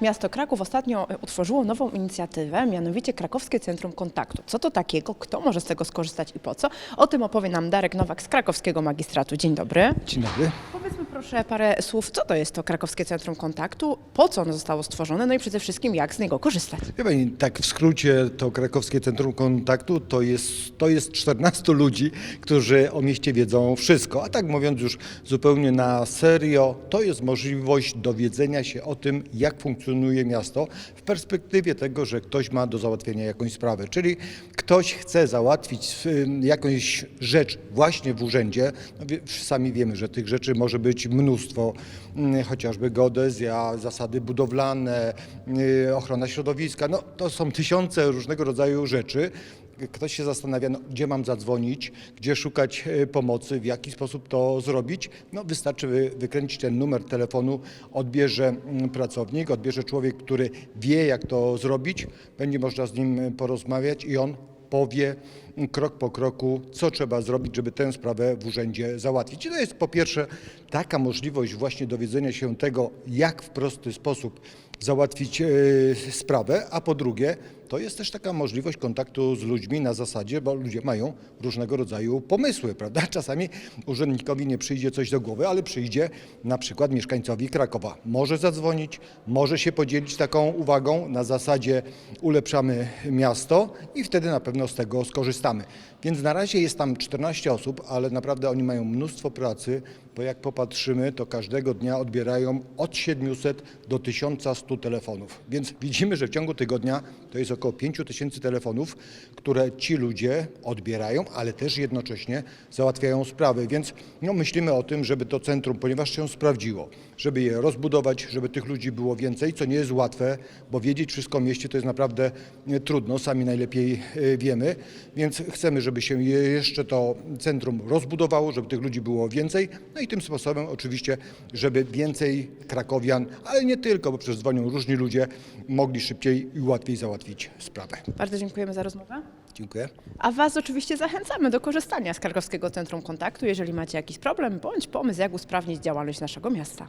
Miasto Kraków ostatnio e, utworzyło nową inicjatywę, mianowicie Krakowskie Centrum Kontaktu. Co to takiego? Kto może z tego skorzystać i po co? O tym opowie nam Darek Nowak z Krakowskiego Magistratu. Dzień dobry. Dzień dobry. Powiedzmy proszę parę słów, co to jest to Krakowskie Centrum Kontaktu, po co ono zostało stworzone, no i przede wszystkim jak z niego korzystać. Wie pani, tak w skrócie to Krakowskie Centrum Kontaktu to jest, to jest 14 ludzi, którzy o mieście wiedzą wszystko. A tak mówiąc już zupełnie na serio, to jest możliwość dowiedzenia się o tym, jak funkcjonuje miasto w perspektywie tego, że ktoś ma do załatwienia jakąś sprawę. Czyli ktoś chce załatwić jakąś rzecz właśnie w urzędzie. No, sami wiemy, że tych rzeczy może być mnóstwo, mm, chociażby geodezja, zasady budowlane, y, ochrona środowiska. No, to są tysiące różnego rodzaju rzeczy. Ktoś się zastanawia, no, gdzie mam zadzwonić, gdzie szukać e, pomocy, w jaki sposób to zrobić. No, wystarczy wy- wykręcić ten numer telefonu, odbierze mm, pracownik, odbierze człowiek, który wie, jak to zrobić. Będzie można z nim e, porozmawiać i on powie krok po kroku, co trzeba zrobić, żeby tę sprawę w urzędzie załatwić. I to jest po pierwsze taka możliwość właśnie dowiedzenia się tego, jak w prosty sposób załatwić e, sprawę, a po drugie to jest też taka możliwość kontaktu z ludźmi na zasadzie, bo ludzie mają różnego rodzaju pomysły, prawda? Czasami urzędnikowi nie przyjdzie coś do głowy, ale przyjdzie na przykład mieszkańcowi Krakowa. Może zadzwonić, może się podzielić taką uwagą na zasadzie ulepszamy miasto i wtedy na pewno z tego skorzystamy. Więc na razie jest tam 14 osób, ale naprawdę oni mają mnóstwo pracy, bo jak popatrzymy, to każdego dnia odbierają od 700 do 1100 telefonów. Więc widzimy, że w ciągu tygodnia to jest około 5000 telefonów, które ci ludzie odbierają, ale też jednocześnie załatwiają sprawy. Więc no, myślimy o tym, żeby to centrum, ponieważ się sprawdziło, żeby je rozbudować, żeby tych ludzi było więcej, co nie jest łatwe, bo wiedzieć wszystko o mieście to jest naprawdę e, trudno, sami najlepiej e, wiemy, więc chcemy, żeby się je- jeszcze to centrum rozbudowało, żeby tych ludzi było więcej, no i tym sposobem oczywiście, żeby więcej krakowian, ale nie tylko, bo przecież dzwonią różni ludzie, mogli szybciej i łatwiej załatwić sprawę. Bardzo dziękujemy za rozmowę. Dziękuję. A Was oczywiście zachęcamy do korzystania z Krakowskiego Centrum Kontaktu, jeżeli macie jakiś problem bądź pomysł, jak usprawnić działalność naszego miasta.